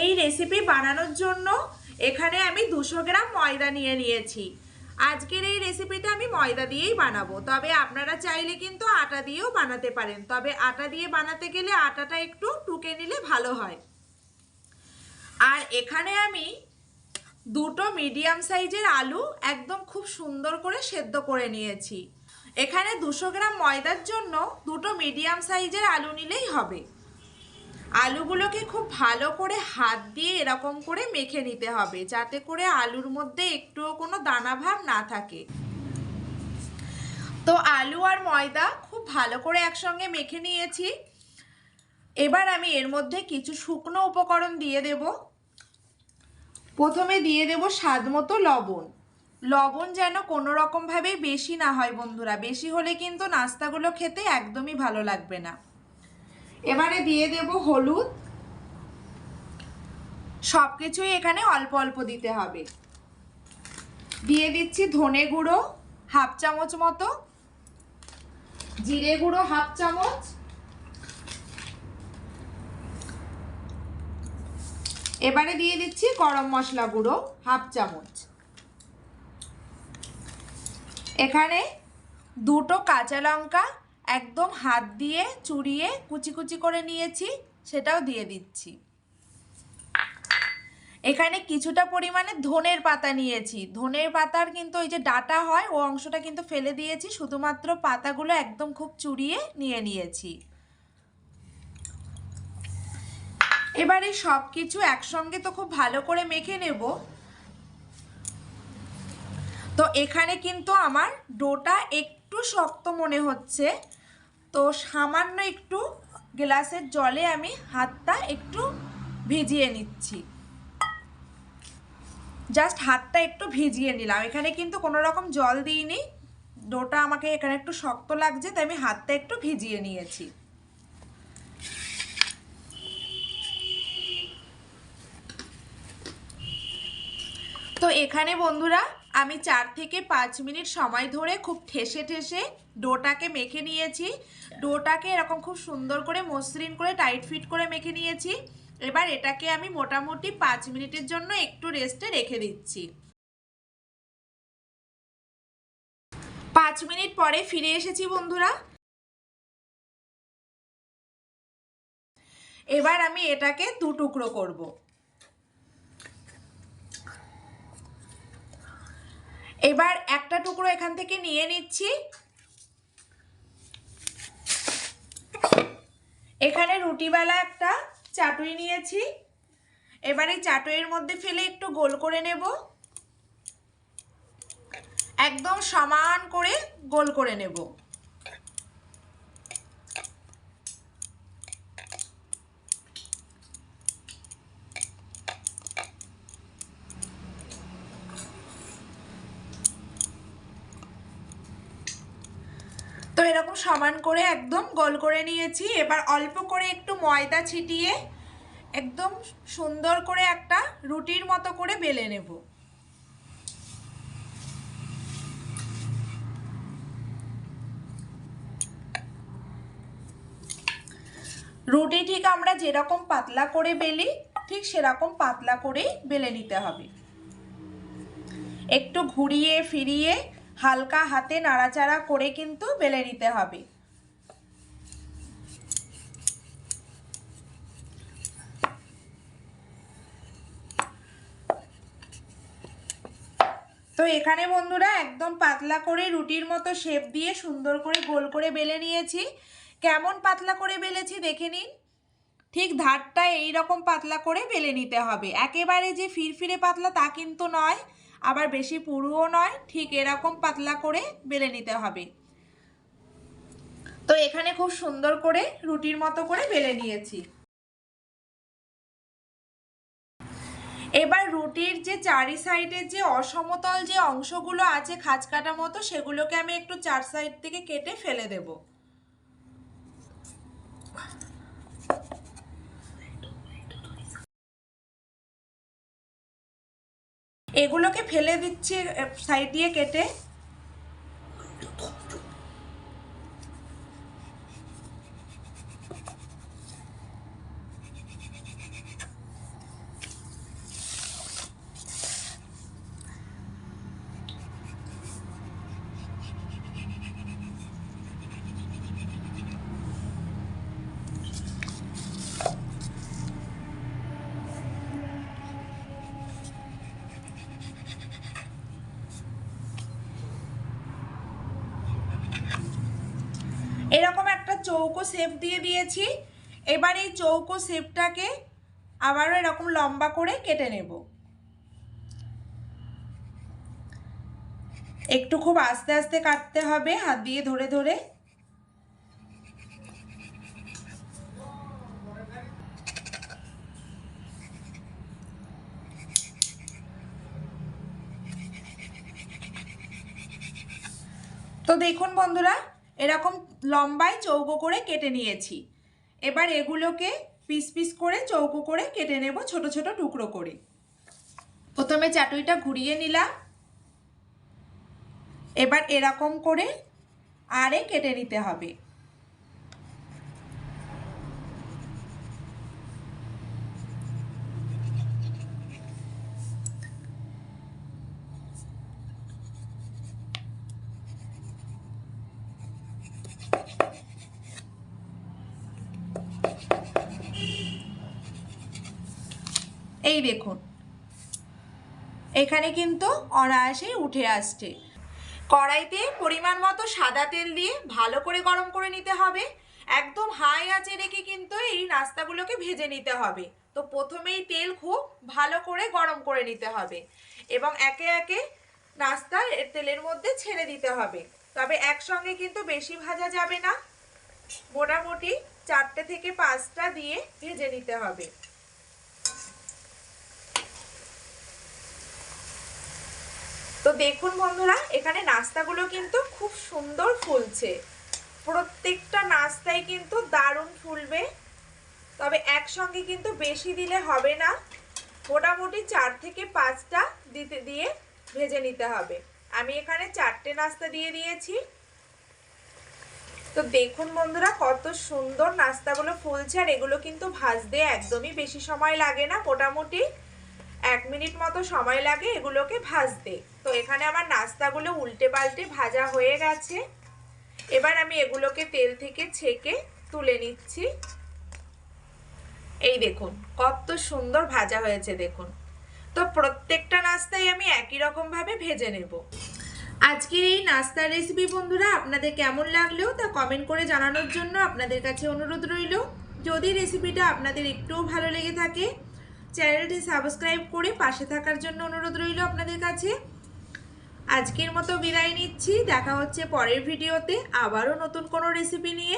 এই রেসিপি বানানোর জন্য এখানে আমি দুশো গ্রাম ময়দা নিয়ে নিয়েছি। আজকের এই রেসিপিটা আমি ময়দা দিয়েই বানাবো। তবে আপনারা চাইলে কিন্তু আটা দিয়েও বানাতে পারেন। তবে আটা দিয়ে বানাতে গেলে আটাটা একটু টুকে নিলে ভালো হয়। আর এখানে আমি দুটো মিডিয়াম সাইজের আলু একদম খুব সুন্দর করে সেদ্ধ করে নিয়েছি। এখানে দুশো গ্রাম ময়দার জন্য দুটো মিডিয়াম সাইজের আলু নিলেই হবে। আলুগুলোকে খুব ভালো করে হাত দিয়ে এরকম করে মেখে নিতে হবে, যাতে করে আলুর মধ্যে একটুও কোনো দানা ভাব না থাকে। তো আলু আর ময়দা খুব ভালো করে একসঙ্গে মেখে নিয়েছি। এবার আমি এর মধ্যে কিছু শুকনো উপকরণ দিয়ে দেব। প্রথমে দিয়ে দেব স্বাদ মতো লবণ। লবণ যেন কোনো রকমভাবেই বেশি না হয় বন্ধুরা, বেশি হলে কিন্তু নাস্তাগুলো খেতে একদমই ভালো লাগবে না। এবারে দিয়ে দেব হলুদ। সব কিছুই এখানে অল্প অল্প দিতে হবে। দিয়ে দিচ্ছি ধনে গুঁড়ো, হাফ চামচ মতো। জিরে গুঁড়ো, হাফ চামচ। এবারে দিয়ে দিচ্ছি গরম মশলা গুঁড়ো, হাফ চামচ। এখানে দুটো কাঁচা লঙ্কা একদম হাত দিয়ে চুরিয়ে কুচি কুচি করে নিয়েছি, সেটাও দিয়ে দিচ্ছি। এখানে কিছুটা পরিমাণে ধনের পাতা নিয়েছি। ধনের পাতার কিন্তু ওই যে ডাটা হয়, ও অংশটা কিন্তু ফেলে দিয়েছি, শুধুমাত্র পাতাগুলো একদম খুব চুরিয়ে নিয়ে নিয়েছি। এবারে সব কিছু একসঙ্গে তো খুব ভালো করে মেখে নেব। তো এখানে কিন্তু আমার ডোটা একটু শক্ত মনে হচ্ছে। তো সামান্য একটু গ্লাসের জলে আমি হাতটা একটু ভিজিয়ে নিচ্ছি। জাস্ট হাতটা একটু ভিজিয়ে নিলাম। এখানে কিন্তু কোনো রকম জল দিইনি। ডোটা আমাকে এখানে একটু শক্ত লাগছে, তাই আমি হাতটা একটু ভিজিয়ে নিয়েছি। তো এখানে বন্ধুরা আমি চার থেকে পাঁচ মিনিট সময় ধরে খুব ঠেসে ঠেসে ডোটাকে মেখে নিয়েছি। ডোটাকে এরকম খুব সুন্দর করে মসৃণ করে, টাইট ফিট করে মেখে নিয়েছি। এবার এটাকে আমি মোটামুটি পাঁচ মিনিটের জন্য একটু রেস্টে রেখে দিচ্ছি। পাঁচ মিনিট পরে ফিরে এসেছি বন্ধুরা। এবার আমি এটাকে দু টুকরো করব। এবার একটা টুকরো এখান থেকে নিয়ে নিচ্ছি। এখানে রুটিওয়ালা একটা চাটুই নিয়েছি। এবার এই চাটুইয়ের মধ্যে ফেলে একটু গোল করে নেব। একদম সমান করে গোল করে নেব। এরকম সমান করে একদম গোল করে নিয়েছি। এবার অল্প করে একটু ময়দা ছিটিয়ে একদম সুন্দর করে একটা রুটির মতো করে বেলে নেব। রুটি ঠিক আমরা যেরকম পাতলা করে বেলি, ঠিক সেরকম পাতলা করেই বেলে নিতে হবে। একটু ঘুরিয়ে ফিরিয়ে হালকা হাতে নাড়াচাড়া করে কিন্তু বেলে নিতে হবে। তো এখানে বন্ধুরা একদম পাতলা করে রুটির মতো শেপ দিয়ে সুন্দর করে গোল করে বেলে নিয়েছি। কেমন পাতলা করে বেলেছি দেখে নিন। ঠিক ধারটা এই রকম পাতলা করে বেলে নিতে হবে। একেবারে যে ফিরফিরে পাতলা তা কিন্তু নয়। আবার বেশি পুরুও নয়, ঠিক এরকম পাতলা করে বেলে নিতে হবে। তো এখানে খুব সুন্দর করে রুটির মতো করে বেলে নিয়েছি। এবার রুটির যে চারি সাইডের যে অসমতল যে অংশগুলো আছে খাঁজ কাটা মতো, সেগুলোকে আমি একটু চার সাইড থেকে কেটে ফেলে দেব। এগুলোকে ফেলে দিচ্ছি সাইড দিয়ে কেটে। চৌকো শেপ দিয়ে দিয়েছি। এবার এই চৌকো শেপটাকে আবারও এরকম লম্বা করে কেটে নেব। একটু খুব আস্তে আস্তে কাটতে হবে, হাত দিয়ে ধরে ধরে। তো দেখুন বন্ধুরা এরকম লম্বায় চৌকো করে কেটে নিয়েছি। এবার এগুলোকে পিস পিস করে চৌকো করে কেটে নেব ছোট ছোট টুকরো করে। প্রথমে চাটুইটা ঘুরিয়ে নিলাম। এবার এরকম করে আরে কেটে নিতে হবে। এই দেখুন। এখানে কিন্তু অনায়াসেই উঠে আসছে। কড়াইতে পরিমাণ মতো সাদা তেল দিয়ে ভালো করে গরম করে নিতে হবে। একদম হাই আঁচে রেখে কিন্তু এই নাস্তাগুলোকে ভেজে নিতে হবে। তো প্রথমেই তেল খুব ভালো করে গরম করে নিতে হবে এবং একে একে নাস্তা তেলের মধ্যে ছেড়ে দিতে হবে। তবে একসঙ্গে কিন্তু বেশি ভাজা যাবে না। মোটামুটি চারটে থেকে পাঁচটা দিয়ে ভেজে নিতে হবে। তো দেখুন বন্ধুরা, এখানে নাস্তাগুলো কিন্তু খুব সুন্দর ফুলছে। প্রত্যেকটা নাস্তাই কিন্তু দারুণ ফুলবে। তবে একসঙ্গে কিন্তু বেশি দিলে হবে না। মোটামুটি চার থেকে পাঁচটা দিতে, দিয়ে ভেজে নিতে হবে। আমি এখানে চারটে নাস্তা দিয়ে দিয়েছি। তো দেখুন বন্ধুরা, কত সুন্দর নাস্তাগুলো ফুলছে, আর এগুলো কিন্তু ভাজতে একদমই বেশি সময় লাগে না, মোটামুটি এক মিনিট মতো সময় লাগে এগুলোকে ভাজতে। তো এখানে আমার নাস্তাগুলো উল্টে পাল্টে ভাজা হয়ে গেছে। এবার আমি এগুলোকে তেল থেকে ছেঁকে তুলে নিচ্ছি। এই দেখুন, কত সুন্দর ভাজা হয়েছে দেখুন। তো প্রত্যেকটা নাস্তাই আমি একই রকম ভাবে ভেজে নেব। আজকের এই নাস্তার রেসিপি বন্ধুরা, আপনাদের কেমন লাগলেও তা কমেন্ট করে জানানোর জন্য আপনাদের কাছে অনুরোধ রইল। যদি রেসিপিটা আপনাদের একটুও ভালো লেগে থাকে চ্যানেলটি সাবস্ক্রাইব করে পাশে থাকার জন্য অনুরোধ রইল আপনাদের কাছে। আজকের মতো বিদায় নিচ্ছি। দেখা হচ্ছে পরের ভিডিওতে। আবারও নতুন কোনো রেসিপি নিয়ে।